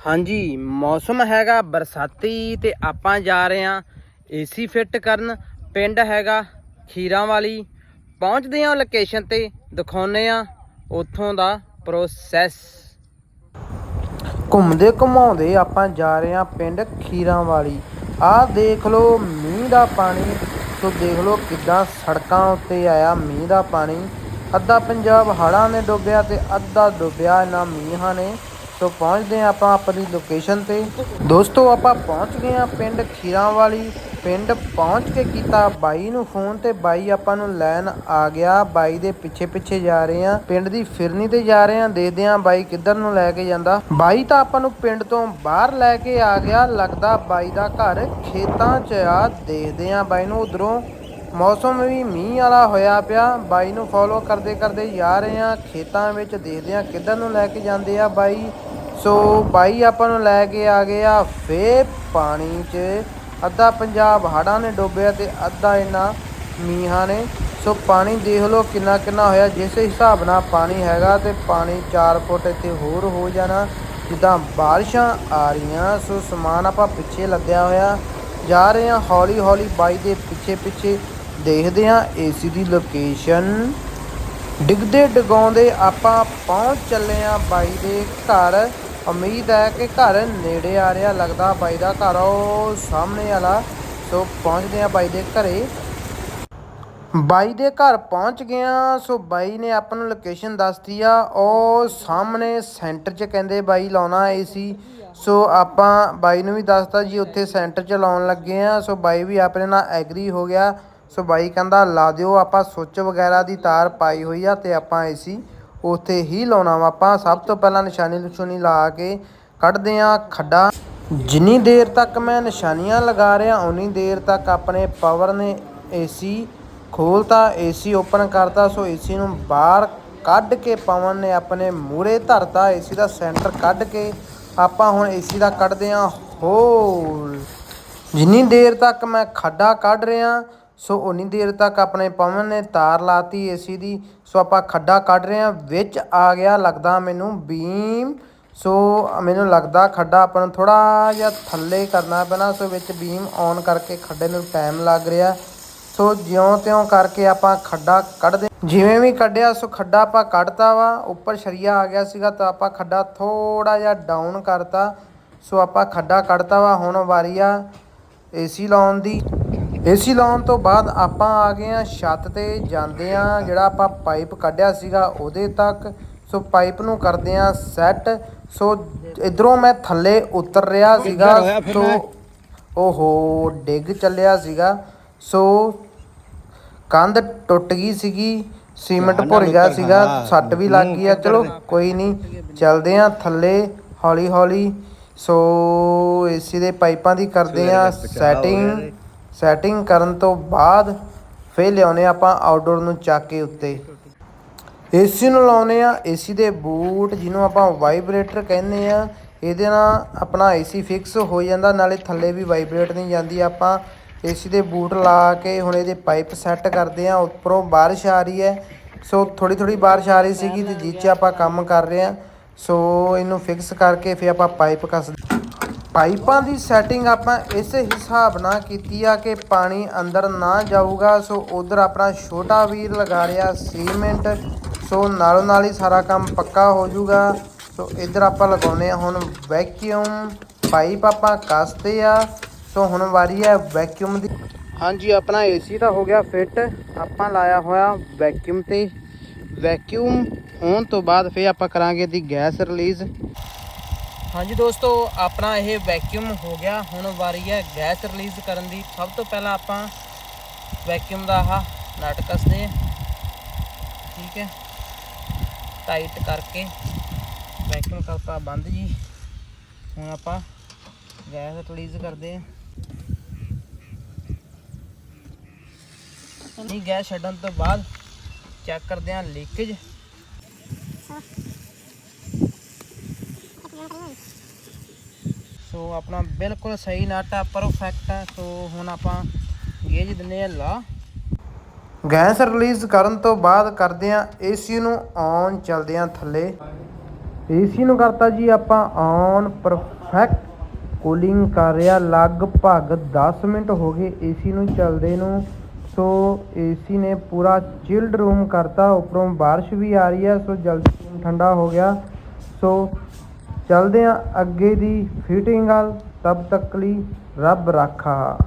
ਹਾਂਜੀ, ਮੌਸਮ ਹੈਗਾ ਬਰਸਾਤੀ ਤੇ ਆਪਾਂ ਜਾ ਰਹੇ ਹਾਂ ਏਸੀ ਫਿੱਟ ਕਰਨ। ਪਿੰਡ ਹੈਗਾ ਖੀਰਾਂ ਵਾਲੀ ਪਹੁੰਚਦੇ ਹਾਂ ਲੋਕੇਸ਼ਨ ਤੇ ਦਿਖਾਉਨੇ ਆ ਉੱਥੋਂ ਦਾ ਪ੍ਰੋਸੈਸ ਘੁੰਮਦੇ ਘੁਮਾਉਂਦੇ ਆਪਾਂ ਜਾ ਰਹੇ ਹਾਂ ਪਿੰਡ ਖੀਰਾਂ ਵਾਲੀ ਆਹ ਦੇਖ ਲਓ, ਮੀਂਹ ਦਾ ਪਾਣੀ। ਸੋ ਦੇਖ ਲਓ ਕਿੱਦਾਂ ਸੜਕਾਂ ਉੱਤੇ ਆਇਆ ਮੀਂਹ ਦਾ ਪਾਣੀ। ਅੱਧਾ ਪੰਜਾਬ ਹੜ੍ਹਾਂ ਨੇ ਡੁੱਬਿਆ ਤੇ ਅੱਧਾ ਡੁੱਬਿਆ ਇਹਨਾਂ ਮੀਂਹਾਂ ਨੇ। ਸੋ ਪਹੁੰਚਦੇ ਹਾਂ ਆਪਾਂ ਆਪਣੀ ਲੋਕੇਸ਼ਨ ਤੇ। ਦੋਸਤੋ, ਆਪਾਂ ਪਹੁੰਚ ਗਏ ਹਾਂ ਪਿੰਡ ਖੀਰਾਂ ਵਾਲੀ ਪਿੰਡ ਪਹੁੰਚ ਕੇ ਕੀਤਾ ਬਾਈ ਨੂੰ ਫੋਨ ਤੇ ਬਾਈ ਆਪਾਂ ਨੂੰ ਲੈਣ ਆ ਗਿਆ। ਬਾਈ ਦੇ ਪਿੱਛੇ ਪਿੱਛੇ ਜਾ ਰਹੇ ਹਾਂ। ਪਿੰਡ ਦੀ ਫਿਰਨੀ ਤੇ ਜਾ ਰਹੇ ਹਾਂ। ਦੇਖਦੇ ਹਾਂ ਬਾਈ ਕਿੱਧਰ ਨੂੰ ਲੈ ਕੇ ਜਾਂਦਾ। ਬਾਈ ਤਾਂ ਆਪਾਂ ਨੂੰ ਪਿੰਡ ਤੋਂ ਬਾਹਰ ਲੈ ਕੇ ਆ ਗਿਆ। ਲੱਗਦਾ ਬਾਈ ਦਾ ਘਰ ਖੇਤਾਂ 'ਚ ਆ। ਦੇਖਦੇ ਹਾਂ ਬਾਈ ਨੂੰ ਉਧਰੋਂ। ਮੌਸਮ ਵੀ ਮੀਂਹ ਵਾਲਾ ਹੋਇਆ ਪਿਆ। ਬਾਈ ਨੂੰ ਫੋਲੋ ਕਰਦੇ ਕਰਦੇ ਜਾ ਰਹੇ ਹਾਂ। ਖੇਤਾਂ ਵਿੱਚ ਦੇਖਦੇ ਹਾਂ ਕਿੱਧਰ ਨੂੰ ਲੈ ਕੇ ਜਾਂਦੇ ਆ ਬਾਈ। ਸੋ ਬਾਈ ਆਪਾਂ ਨੂੰ ਲੈ ਕੇ ਆ ਗਿਆ ਫੇ ਪਾਣੀ 'ਚ। ਅੱਧਾ ਪੰਜਾਬ ਹੜ੍ਹਾਂ ਨੇ ਡੋਬਿਆ ਤੇ ਅੱਧਾ ਇਹਨਾਂ ਮੀਂਹਾਂ ਨੇ। ਸੋ ਪਾਣੀ ਦੇਖ ਲਓ ਕਿੰਨਾ ਕਿੰਨਾ ਹੋਇਆ। ਜਿਸ ਹਿਸਾਬ ਨਾਲ ਪਾਣੀ ਹੈਗਾ ਤੇ ਪਾਣੀ 4 ਫੁੱਟ ਇੱਥੇ ਹੋਰ ਹੋ ਜਾਣਾ, ਜਿੱਦਾਂ ਬਾਰਿਸ਼ਾਂ ਆ ਰਹੀਆਂ। ਸੋ ਸਮਾਨ ਆਪਾਂ ਪਿੱਛੇ ਲੱਗਿਆ ਹੋਇਆ। ਜਾ ਰਹੇ ਹਾਂ ਹੌਲੀ ਹੌਲੀ ਬਾਈ ਦੇ ਪਿੱਛੇ ਪਿੱਛੇ। ਦੇਖਦੇ ਹਾਂ ਏਸੀ ਦੀ ਲੋਕੇਸ਼ਨ ਡਿੱਗਦੇ ਡਗਾਉਂਦੇ ਆਪਾਂ ਪਹੁੰਚ ਚੱਲੇ ਆ ਬਾਈ ਦੇ ਘਰ। ਉਮੀਦ ਹੈ ਕਿ ਘਰ ਨੇੜੇ ਆ ਰਿਹਾ, ਲੱਗਦਾ ਬਾਈ ਦਾ ਘਰ ਉਹ ਸਾਹਮਣੇ ਵਾਲਾ। ਸੋ ਪਹੁੰਚਦੇ ਆ ਬਾਈ ਦੇ ਘਰੇ। ਬਾਈ ਦੇ ਘਰ ਪਹੁੰਚ ਗਿਆ ਸੋ ਬਾਈ ਨੇ ਆਪਾਂ ਨੂੰ ਲੋਕੇਸ਼ਨ ਦੱਸਤੀ ਆ। ਉਹ ਸਾਹਮਣੇ ਸੈਂਟਰ 'ਚ ਕਹਿੰਦੇ ਬਾਈ ਲਾਉਣਾ ਏਸੀ ਸੋ ਆਪਾਂ ਬਾਈ ਨੂੰ ਵੀ ਦੱਸਤਾ ਜੀ, ਉੱਥੇ ਸੈਂਟਰ 'ਚ ਲਾਉਣ ਲੱਗੇ ਆ ਸੋ ਬਾਈ ਵੀ ਆਪਣੇ ਨਾਲ ਐਗਰੀ ਹੋ ਗਿਆ। ਸੋ ਬਾਈ ਕਹਿੰਦਾ, ਲਾ ਦਿਓ, ਆਪਾਂ ਸੁੱਚ ਵਗੈਰਾ ਦੀ ਤਾਰ ਪਾਈ ਹੋਈ ਆ ਤੇ ਆਪਾਂ ਏਸੀ ਉੱਥੇ ਹੀ ਲਾਉਣਾ ਵਾ। ਆਪਾਂ ਸਭ ਤੋਂ ਪਹਿਲਾਂ ਨਿਸ਼ਾਨੀ ਨਿਸ਼ਾਨੀ ਲਾ ਕੇ ਕੱਢਦੇ ਆ ਖੱਡਾ। ਜਿੰਨੀ ਦੇਰ ਤੱਕ ਮੈਂ ਨਿਸ਼ਾਨੀਆਂ ਲਗਾ ਰਿਹਾ ਉਨੀ ਦੇਰ ਤੱਕ ਆਪਣੇ ਪਾਵਰ ਨੇ ਏਸੀ ਖੋਲਤਾ ਏਸੀ ਓਪਨ ਕਰਤਾ। ਸੋ ਏਸੀ ਨੂੰ ਬਾਹਰ ਕੱਢ ਕੇ ਪਵਨ ਨੇ ਆਪਣੇ ਮੂਰੇ ਧਰਤਾ। ਏਸੀ ਦਾ ਸੈਂਟਰ ਕੱਢ ਕੇ ਆਪਾਂ ਹੁਣ ਏਸੀ ਦਾ ਕੱਢਦੇ ਆਂ ਹੋਲ ਜਿੰਨੀ ਦੇਰ ਤੱਕ ਮੈਂ ਖੱਡਾ ਕੱਢ ਰਿਹਾ ਸੋ ਉਨੀ ਦੇਰ ਤੱਕ ਆਪਣੇ ਪਵਨ ਨੇ ਤਾਰ ਲਾਤੀ, ਏਸੀ ਦੀ। ਸੋ ਆਪਾਂ ਖੱਡਾ ਕੱਢ ਰਹੇ ਹਾਂ, ਵਿੱਚ ਆ ਗਿਆ ਲੱਗਦਾ ਮੈਨੂੰ ਬੀਮ। ਸੋ ਮੈਨੂੰ ਲੱਗਦਾ ਖੱਡਾ ਆਪਾਂ ਨੂੰ ਥੋੜਾ ਜਿਹਾ ਥੱਲੇ ਕਰਨਾ ਪੈਣਾ, ਸੋ ਵਿੱਚ ਬੀਮ ਔਨ ਕਰਕੇ ਖੱਡੇ ਨੂੰ ਟਾਈਮ ਲੱਗ ਰਿਹਾ। ਸੋ ਜਿਉਂ ਤਿਉਂ ਕਰਕੇ ਆਪਾਂ ਖੱਡਾ ਕੱਢਦੇ ਜਿਵੇਂ ਵੀ ਕੱਢਿਆ, ਸੋ ਖੱਡਾ ਆਪਾਂ ਕੱਢਤਾ ਵਾ, ਉੱਪਰ ਸ਼ਰੀਆ ਆ ਗਿਆ ਸੀਗਾ, ਤਾਂ ਆਪਾਂ ਖੱਡਾ ਥੋੜਾ ਜਿਹਾ ਡਾਊਨ ਕਰਤਾ। ਸੋ ਆਪਾਂ ਖੱਡਾ ਕੱਢਤਾ ਵਾ, ਹੁਣ ਵਾਰੀ ਆ। ਏਸੀ ਲਾਉਣ ਦੀ। ਏਸੀ ਲਾਉਣ ਤੋਂ ਬਾਅਦ ਆਪਾਂ ਆ ਗਏ ਆ ਛੱਤ ਤੇ ਜਾਂਦੇ ਆ ਜਿਹੜਾ ਆਪਾਂ ਪਾਈਪ ਕੱਢਿਆ ਸੀਗਾ ਉਹਦੇ ਤੱਕ। ਸੋ ਪਾਈਪ ਨੂੰ ਕਰਦੇ ਆ ਸੈੱਟ। ਸੋ ਇਧਰੋਂ ਮੈਂ ਥੱਲੇ ਉਤਰ ਰਿਹਾ ਸੀਗਾ। ਸੋ ਓਹੋ ਡਿੱਗ ਚੱਲਿਆ ਸੀਗਾ। ਸੋ ਕੰਧ ਟੁੱਟ ਗਈ ਸੀਗੀ ਸੀਮੈਂਟ ਭੁਰ ਗਿਆ ਸੀਗਾ ਸੱਟ ਵੀ ਲੱਗ ਗਈ ਆ। ਚਲੋ ਕੋਈ ਨਹੀਂ ਚੱਲਦੇ ਆ ਥੱਲੇ ਹੌਲੀ ਹੌਲੀ ਸੋ ਏਸੀ ਦੇ ਪਾਈਪਾਂ ਦੀ ਕਰਦੇ ਆ ਸੈਟਿੰਗ ਸੈਟਿੰਗ ਕਰਨ ਤੋਂ ਬਾਅਦ ਫੇਰ ਲਿਆਉਨੇ ਆਪਾਂ ਆਊਟਡੋਰ ਨੂੰ ਚੱਕ ਕੇ ਉੱਤੇ। ਏਸੀ ਨੂੰ ਲਾਉਨੇ ਆ ਏਸੀ ਦੇ ਬੂਟ ਜਿਹਨੂੰ ਆਪਾਂ ਵਾਈਬ੍ਰੇਟਰ ਕਹਿੰਦੇ ਆ ਇਹਦੇ ਨਾਲ ਆਪਣਾ ਏਸੀ ਫਿਕਸ ਹੋ ਜਾਂਦਾ ਨਾਲੇ ਥੱਲੇ ਵੀ ਵਾਈਬ੍ਰੇਟ ਨਹੀਂ ਜਾਂਦੀ। ਆਪਾਂ ਏਸੀ ਦੇ ਬੂਟ ਲਾ ਕੇ ਹੁਣ ਇਹਦੇ ਪਾਈਪ ਸੈੱਟ ਕਰਦੇ ਆ ਉੱਪਰੋਂ ਬਾਰਿਸ਼ ਆ ਰਹੀ ਹੈ। ਸੋ ਥੋੜੀ ਥੋੜੀ ਬਾਰਿਸ਼ ਆ ਰਹੀ ਸੀਗੀ ਤੇ ਜਿਹ 'ਚ ਆਪਾਂ ਕੰਮ ਕਰ ਰਹੇ ਆ ਸੋ ਇਹਨੂੰ ਫਿਕਸ ਕਰਕੇ ਫਿਰ ਆਪਾਂ ਪਾਈਪ ਕੱਸ ਪਾਈਪਾਂ ਦੀ ਸੈਟਿੰਗ ਆਪਾਂ ਇਸੇ ਹਿਸਾਬ ਨਾਲ ਕੀਤੀ ਆ ਕਿ ਪਾਣੀ ਅੰਦਰ ਨਾ ਜਾਊਗਾ। ਸੋ ਉਧਰ ਆਪਣਾ ਛੋਟਾ ਵੀਰ ਲਗਾ ਰਿਹਾ ਸੀਮੈਂਟ। ਸੋ ਨਾਲੋਂ ਨਾਲ ਹੀ ਸਾਰਾ ਕੰਮ ਪੱਕਾ ਹੋ ਜਾਊਗਾ। ਸੋ ਇਧਰ ਆਪਾਂ ਲਗਾਉਨੇ ਆ ਹੁਣ ਵੈਕਿਊਮ ਪਾਈਪ ਆਪਾਂ ਕੱਸਦੇ ਆ। ਸੋ ਹੁਣ ਵਾਰੀ ਹੈ ਵੈਕਿਊਮ ਦੀ। ਹਾਂਜੀ, ਆਪਣਾ ਏਸੀ ਤਾਂ ਹੋ ਗਿਆ ਫਿੱਟ ਆਪਾਂ ਲਾਇਆ ਹੋਇਆ ਵੈਕਿਊਮ ਤੇ। ਵੈਕਿਊਮ ਹੋਣ ਤੋਂ ਬਾਅਦ ਫਿਰ ਆਪਾਂ ਕਰਾਂਗੇ ਦੀ ਗੈਸ ਰਿਲੀਜ਼ ਹਾਂਜੀ ਦੋਸਤੋ, ਆਪਣਾ ਇਹ ਵੈਕਿਊਮ ਹੋ ਗਿਆ। ਹੁਣ ਵਾਰੀ ਹੈ ਗੈਸ ਰਿਲੀਜ਼ ਕਰਨ ਦੀ। ਸਭ ਤੋਂ ਪਹਿਲਾਂ ਆਪਾਂ ਵੈਕਿਊਮ ਦਾ ਆਹ ਨਟ ਕੱਸਦੇ ਠੀਕ ਹੈ। ਟਾਈਟ ਕਰਕੇ ਵੈਕਿਊਮ ਕਰਤਾ ਬੰਦ ਜੀ। ਹੁਣ ਆਪਾਂ ਗੈਸ ਰਿਲੀਜ਼ ਕਰਦੇ ਹਾਂ। ਨਹੀਂ, ਗੈਸ ਛੱਡਣ ਤੋਂ ਬਾਅਦ ਚੈੱਕ ਕਰਦੇ ਹਾਂ ਲੀਕੇਜ। ਸੋ ਆਪਣਾ ਬਿਲਕੁਲ ਸਹੀ ਨਾਟਾ ਪਰਫੈਕਟ ਹੈ ਸੋ ਹੁਣ ਆਪਾਂ ਗੇਜ ਦਿੰਨੇ ਆ ਲਾ। ਗੈਸ ਰਿਲੀਜ਼ ਕਰਨ ਤੋਂ ਬਾਅਦ ਕਰਦੇ ਆ ਏਸੀ ਨੂੰ ਔਨ ਚੱਲਦੇ ਆ ਥੱਲੇ। ਏਸੀ ਨੂੰ ਕਰਤਾ ਜੀ ਆਪਾਂ ਔਨ ਪਰਫੈਕਟ ਕੂਲਿੰਗ ਕਰ ਰਿਹਾ, ਲਗਭਗ 10 ਮਿੰਟ ਹੋ ਗਏ ਏਸੀ ਨੂੰ ਚੱਲਦੇ ਨੂੰ। ਸੋ ਏਸੀ ਨੇ ਪੂਰਾ ਚਿਲਡ ਰੂਮ ਕਰਤਾ, ਉੱਪਰੋਂ ਬਾਰਿਸ਼ ਵੀ ਆ ਰਹੀ ਹੈ, ਸੋ ਜਲਦੀ room ਠੰਡਾ ਹੋ ਗਿਆ। ਸੋ ਚੱਲਦੇ ਆ ਅੱਗੇ ਦੀ ਫਿਟਿੰਗ ਵੱਲ, ਤਬ ਤੱਕ ਲਈ ਰੱਬ ਰਾਖਾ।